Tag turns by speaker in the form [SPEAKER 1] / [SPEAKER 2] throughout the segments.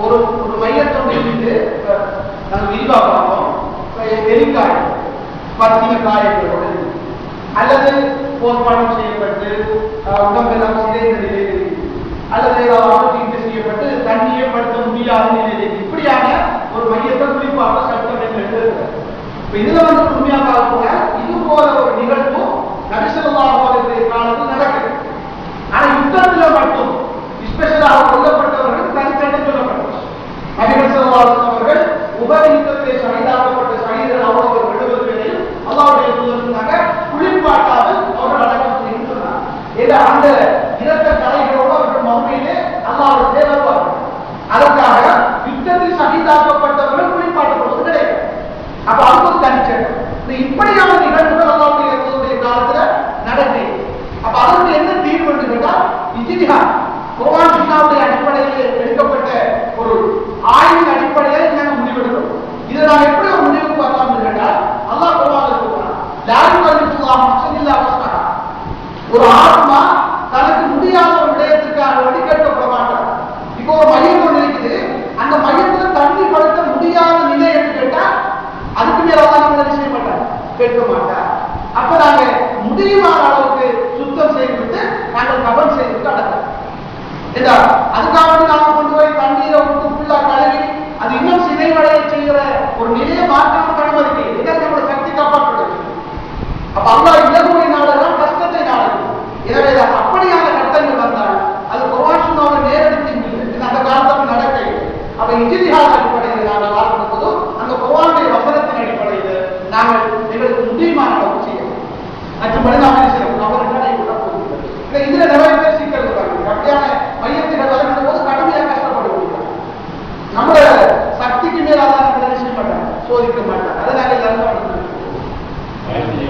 [SPEAKER 1] ஒரு ஒரு மையத்தை மையத்தொண்டை பத்தின அல்லது போஸ்ட்மார்ட்டம் செய்யப்பட்டு அஹ், உடம்பெல்லாம் சிதைந்த நிலையில் அல்லது ஏதாவது செய்யப்பட்டு தண்ணியை படுத்த முடியாத நிலையில் இருக்கு. இப்படியான ஒரு மையத்தை குறிப்பாக சட்டம் என்று இதுல சொன்னாங்க ஏன்னா இரத்த கலைகளோடு அவர்கள் மறுமையிலே அல்லாஹ்வுடைய அதற்காக யுத்தத்தில் சகிதாக்கப்பட்டவர்கள் குளிர்பாட்டப்படுவது கிடையாது. அப்ப அவங்க ஒரு இப்படியான நிகழ்வுகள் அல்லாஹ்வுடைய தூதருடைய காலத்துல நடக்குது அப்ப அதற்கு என்ன தீர்வு என்று கேட்டால் இஜிதிஹாத் குர்ஆன் சுன்னாவுடைய அடிப்படையில் எடுக்கப்பட்ட ஒரு ஆய்வின் அடிப்படையில் நாங்கள் முடிவெடுக்கிறோம் இதை நாம் எப்படி ஒரு முடிவுக்கு வரலாம் என்று கேட்டால் அல்லாஹ் குர்ஆனில் சொல்றான் லா யுகல்லிஃபுல்லாஹு நஃப்ஸன் இல்லா வஸ்அஹா ஒரு ஆத்மா தனக்கு முடியாத ஒரு விடயத்துக்காக வேண்டி கேட்கப்பட மாட்டார் இப்போ ஒரு மையம் ஒன்று இருக்குது அந்த மையத்துல தண்ணி படுத்த முடியாத நிலை என்று கேட்டா அதுக்கு மேல தான் நம்ம என்ன செய்ய மாட்டார் கேட்க மாட்டார் அப்ப நாங்க முடியுமான அளவுக்கு சுத்தம் செய்துவிட்டு நாங்கள் கவனம் செய்துவிட்டு அடக்கலாம் ஏண்டா அதுக்காக நாங்க கொண்டு போய் தண்ணீரை விட்டு ஃபுல்லா கழுவி அது இன்னும் சிதைவடைய செய்கிற ஒரு நிலையை மாற்றம் அனுமதிக்கு இதான் நம்மளோட சக்தி காப்பாற்றுறது? அப்ப அல்லாஹ் இலகுவை நாடெல்லாம் கஷ்டத்தை நாடுது எனவே அப்படியான கட்டங்கள் வந்தால் அது குர்ஆன் நேரடித்து அந்த காலத்தில் நடக்க இல்லை அப்ப இஜிதிஹாத் அடிப்படையில் நாங்கள் பார்க்கும் போது அந்த குர்ஆனுடைய வசனத்தின் அடிப்படையில் நாங்கள் எங்களுக்கு முடியுமான அளவு செய்யணும் மற்றபடி நாம் என்ன செய்யணும் அவர்கள் நடைபெற போகிறது இல்லை இதுல நிறைய பேர் சிக்கல் இருக்காங்க அப்படியான மையத்துகள் வளர்க்கும் போது கடுமையாக கஷ்டப்படுவாங்க நம்மளோட சக்திக்கு மேல அதான் நம்ம என்ன செய்ய மாட்டாங்க சோதிக்க மாட்டாங்க அதை நாங்கள் எல்லாரும் கவனிக்கணும்.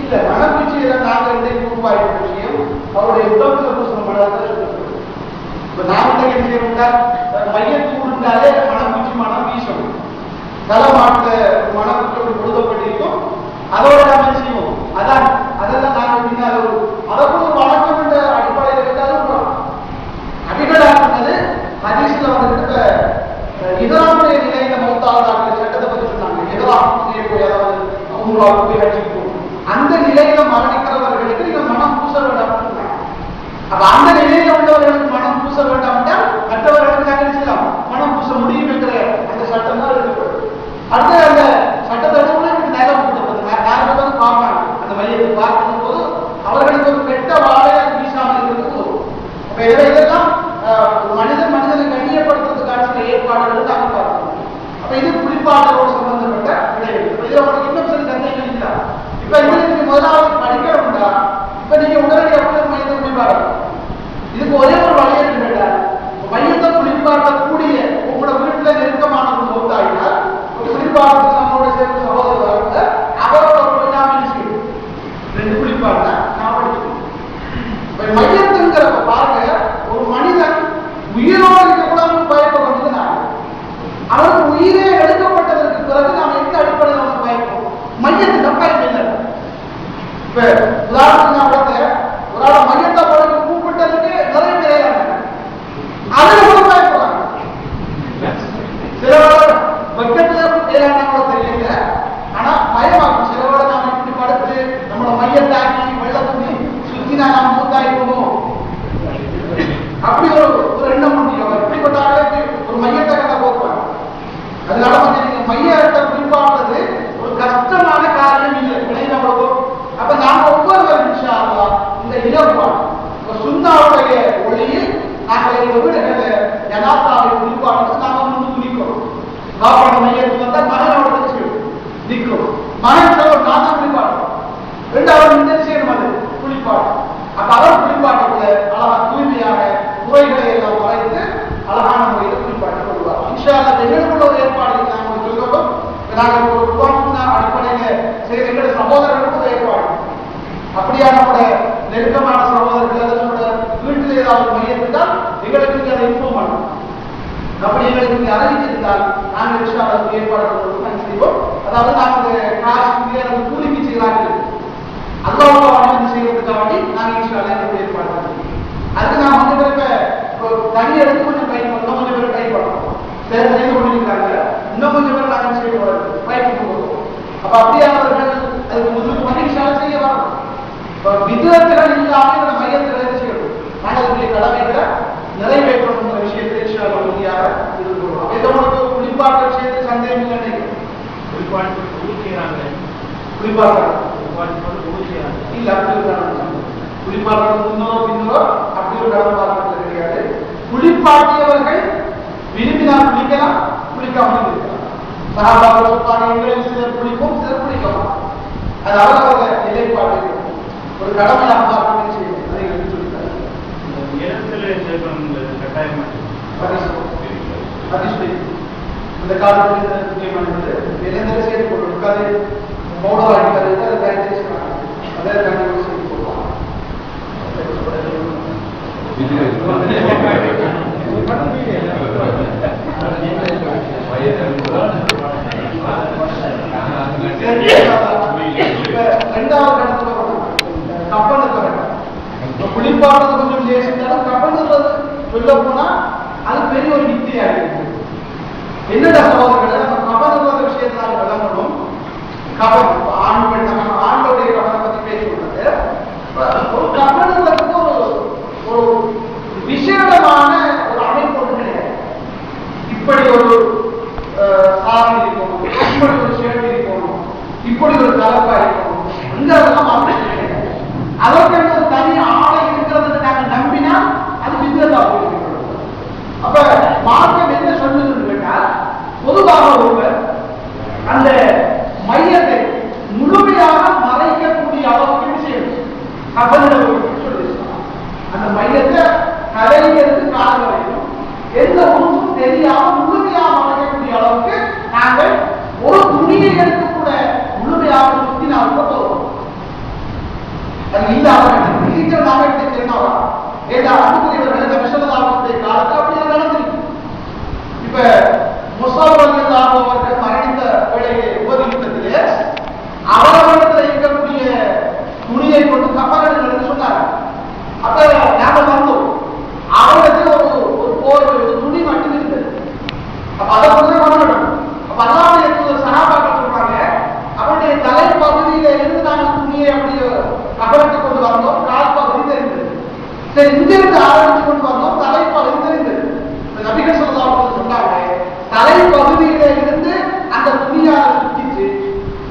[SPEAKER 1] இல்ல மனப்பூச்சியில நாங்க இன்றைக்கு உருவாக்கிற விஷயம் அவருடைய உடம்புல பூசின மனத்தை இப்ப நாம என்ன செய்யணும்னா மையத்தூடுனாலே மனப்பூச்சி மனம் வீசும் தலைமாட்டுல மனப்பூச்சி பொழுதப்பட்டிருக்கும் அதோட நாம செய்வோம்? அதான் அதெல்லாம் நாங்கள் பின்னால் ஒரு அதற்கு வணக்கம் என்ற அடிப்படையில் இருந்தாலும் அடிகளாக்குனது ஹதீஸ்ல வந்துட்டு இதனுடைய நிலையில மௌத்தாவதாக சட்டத்தை பத்தி சொன்னாங்க. இதராம் போய் அதாவது அவங்களா போய் அடிச்சுட்டு அந்த நிலையில மரணிக்கிறவர்களுக்கு நீங்க மனம் பூசல் அப்ப அந்த நிலையில உள்ளவர்களுக்கு மனம் பூச வேண்டாம் என்றால் மற்றவர்களுக்கு நாங்கள் என்ன செய்யலாம் மனம் பூச முடியும் என்கிற அந்த சட்டம் தான் இருக்கு அடுத்து அந்த சட்டத்தை எனக்கு நேரம் கொடுத்தது யாருக்கு வந்து பார்ப்பாங்க அந்த மையத்தை பார்க்கும் போது அவர்களுக்கு ஒரு கெட்ட வாழை அது வீசாமல் இருக்கிறது போதும் அப்ப இதை இதெல்லாம் அஹ், மனிதன் மனிதனை கண்ணியப்படுத்துறதுக்கான சில ஏற்பாடுகள் நாங்கள் பார்க்கணும் அப்ப இது குளிப்பாட்டலோடு சம்பந்தப்பட்ட விடயங்கள் இப்ப இதுல உங்களுக்கு இன்னும் சில சந்தேகங்கள் இல்ல இப்ப இதுல நீங்க முதலாவது படிக்கணும்டா இப்ப நீங்க உடனடியாக கூட மையத்தை குளிப்பாடணும் இதுக்கு ஒரே சொல்லி நாங்கள் எங்கள் வீடுகளில் ஜனாத்தாவை குறிப்பாடுறது நாம முன்னுக்கு நிற்கிறோம் காப்பாடு மையத்துக்கு வந்தால் மகனோட நிற்கும். மகன் சொல்ல நான் தான் குறிப்பாடுறோம் ரெண்டாவது இந்த விஷயம் அது குறிப்பாடு அப்ப அவர் குறிப்பாட்டத்தில் அழகா தூய்மையாக முறைகளை எல்லாம் வரைந்து அழகான முறையில் குறிப்பாட்டு கொள்வார். இன்ஷால்ல வெளியுறவு ஏற்பாடுகள் நாங்கள் சொல்கிறோம் நாங்கள் ஒரு உருவாக்கின அடிப்படையில் எங்களுடைய சகோதரர்களுக்கு ஏற்பாடு. அப்படியான நெருக்கமான அவர் பண்ணியிருந்தால் எங்களுக்கு நீங்கள் அதை இம்ப்ரூவ் பண்ணலாம் அப்படி எங்களுக்கு நீங்கள் அறிவித்திருந்தால் நாங்கள் விஷயம் அதற்கு ஏற்பாடு நாங்கள் செய்வோம். அதாவது நாங்கள் காசு நிறைவேற்றணுங்கிற விஷயத்தை உறுதியாக இருக்கிறோம் ஏதோ உங்களுக்கு குளிப்பாட்ட விஷயத்தில் சந்தேகம் இல்லை நினைக்கிறேன்
[SPEAKER 2] குறிப்பாட்டு ஊற்றிக்கிறாங்க
[SPEAKER 1] இல்ல அப்படி ஒரு முன்னோ பின்னோ அப்படி ஒரு பார்க்கறது கிடையாது குளிப்பாட்டியவர்கள் விரும்பினால் குளிக்கலாம். குளிக்காமல் இருக்கலாம் சகாபாக்கள் சொல்றாங்க சிலர் சிலர் குளிக்கலாம் அது நிலைப்பாடு ஒரு கடமையாக
[SPEAKER 2] இந்த
[SPEAKER 1] காலத்தில் முக்கியமானது இளைஞர் செய்து கொண்டு உட்காந்து மௌனம் அடிக்கிறது அதை தயாரித்து செய்யலாம் அதை கண்டிப்பாக செய்து கொள்ளலாம் ரெண்டாவது கட்டத்துல வரணும். கொஞ்சம் லேசிட்டாலும் வெளில போனா பெரிய ஒரு நித்தியா இருக்கு என்னடா சகோதரர்களே? நம்ம கபல் வந்த விஷயத்தை நாங்கள் விளங்கணும். கபடம் ஆண் பெண் நம்ம ஆண்டோடைய பத்தி பேசுறது ஒரு கபலுங்கிறதுக்கு ஒரு ஒரு விசேடமான ஒரு அமைப்பு ஒன்று கிடையாது. இப்படி ஒரு அஹ், சாமி இருக்கணும் இப்படி ஒரு ஷேட் இருக்கணும். இப்படி ஒரு தலைப்பா இருக்கணும். இந்த அப்படி கிடையாது அதற்கு ஒரு தனி ஆடை இருக்கிறது நாங்க நம்பினா அது வித்தியாசா போயிருக்கு அப்ப மார்க்கம் என்ன சொல்லுதுன்னு கேட்டால் பொதுவாக ஒருவர் அந்த மையத்தை முழுமையாக மறைக்கக்கூடிய அளவுக்கு என்ன செய்யணும் கபலிடம் சொல்லி அந்த மையத்தை கலையிலிருந்து காலம் வரைக்கும் எந்த உருவும் தெரியாம முழுமையாக மறைக்கக்கூடிய அளவுக்கு நாங்கள் ஒரு துணியை எடுத்து கூட முழுமையாக சுத்தி நாம் போகிறோம் அது இல்லாம சீக்கிரம் நாம எடுத்து தெரிஞ்சவா ஏதா அன்புக்குரியவர்கள் நபிசல்லாவுடைய காலத்தில் அப்படி நடந்திருக்கு இப்ப முசாபர்கள் அவர்கள் மரணித்த வேளையிலே உபதிட்டத்திலே அவரவரிடத்தில் இருக்கக்கூடிய துணியை கொண்டு கப்பல்கள் என்று சொன்னார் அப்ப நாம வந்தோம் அவரிடத்தில் ஒரு ஒரு போர் ஒரு துணி மட்டும் இருந்தது அப்ப அதை கொண்டு வரணும் அப்ப அல்லாவுடைய தூதர் சகாபாக்கள் சொல்றாங்க அவருடைய தலைப்பகுதியில இருந்து நாங்கள் துணியை அப்படியே கபலத்தை கொண்டு வந்தோம் கால் பகுதி தெரிந்தது சரி இங்க இருந்து ஆரம்பிச்சு கொண்டு வந்தோம் தலைப்பகுதி தெரிந்தது இந்த நபிகள் சொல்லலாம் சொன்னாங்க தலைப்பகுதியில இருந்து அந்த துணியால சுத்திச்சு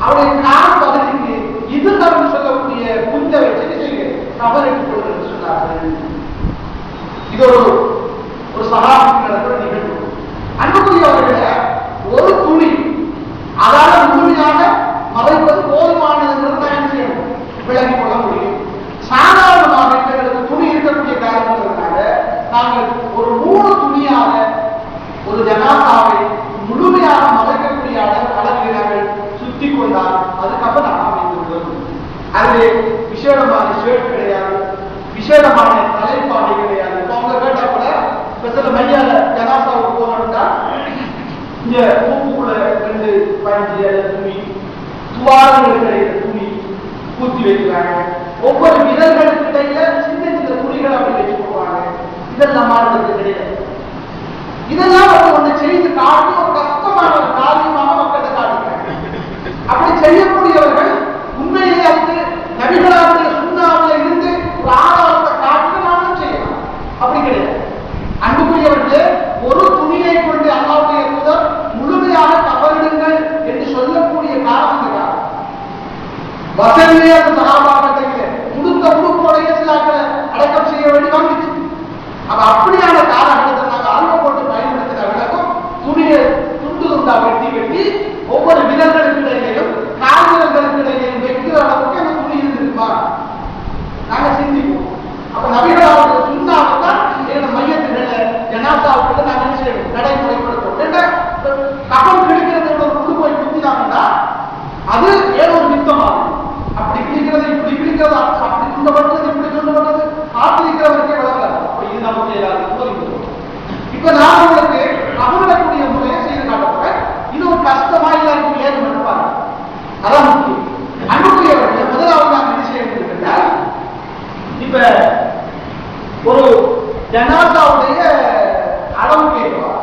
[SPEAKER 1] அவருடைய கால் பகுதிக்கு இது தரம் சொல்லக்கூடிய குஞ்சை வச்சு நீங்க கபல் சொன்னார்கள். இது ஒரு ஒரு சகாபிக்கு நடக்கிற நிகழ்வு அன்புக்குரியவர்களே ஒரு துணி அதால முழுமையாக மறைப்பது போதுமானது தான் செய்யணும் விளங்கிக் கொள்ள முடியும். சாதாரணமாக எங்களுக்கு துணி இருக்கக்கூடிய காரணத்தினால நாங்கள் ஒரு மூணு துணியாக ஒரு ஜனாதாவை முழுமையாக மறைக்கக்கூடிய அளவு நாங்கள் சுத்தி கொண்டால் அதுக்கப்புறம் நாம் அமைந்துள்ளது அது விசேடமான ஷர்ட் விசேடமான தலைப்பாடை கிடையாது இப்போ அவங்க கேட்டா கூட ஸ்பெஷல் மையால ஜனாசாவுக்கு போனோம்னா இங்க மூக்குக்குள்ள ரெண்டு பஞ்சு அல்லது துணி துவாரங்கள் கிடைக்கிற துணி பூத்தி வைக்கிறாங்க. ஒவ்வொரு விரல்களுக்கு இடையில சின்ன சின்ன துணிகள் அப்படி வச்சு போவாங்க இதெல்லாம் மாறுறது கிடையாது. இதெல்லாம் அவங்க ஒண்ணு செய்து காட்டி ஒரு கஷ்டமான ஒரு காரியமாக மக்கள்கிட்ட காட்டுறாங்க அப்படி செய்ய உண்மையிலே அதுக்கு நபிகளாருடைய சுண்ணாவில் இருந்து ஒரு ஆதாரத்தை காட்டு நானும் செய்யலாம் அப்படி கிடையாது அன்புக்குரியவர்களே ஒரு துணியை கொண்டு அல்லாவுடைய தூதர் முழுமையாக கவலிடுங்கள் என்று சொல்லக்கூடிய காரணத்துக்காக வசதியே அந்த இப்ப நான் உங்களுக்கு அவங்களுடைய முறையை செய்து காட்டுறேன் இது ஒரு கஷ்டமா இல்ல இருக்கு ஏன் அதான் முக்கியம். அன்புக்குரியவர்கள் முதலாவது நாம் என்ன செய்ய வேண்டும் இப்ப ஒரு ஜனாசாவுடைய அளவு கேட்கலாம்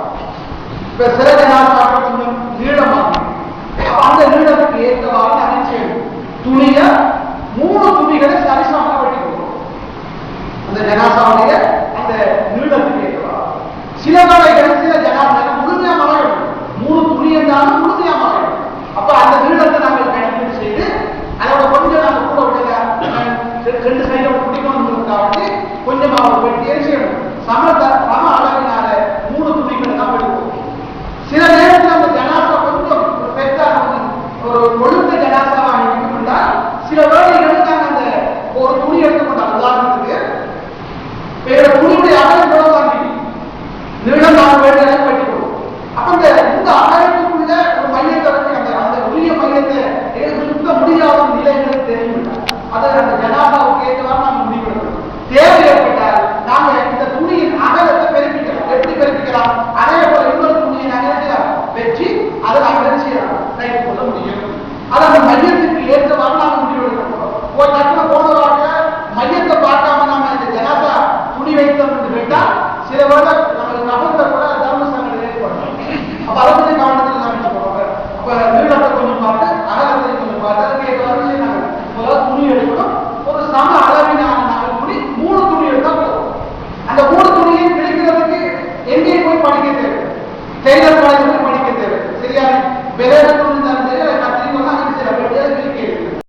[SPEAKER 1] இப்ப சில ஜனாசா அதில் அந்த ஜனாபா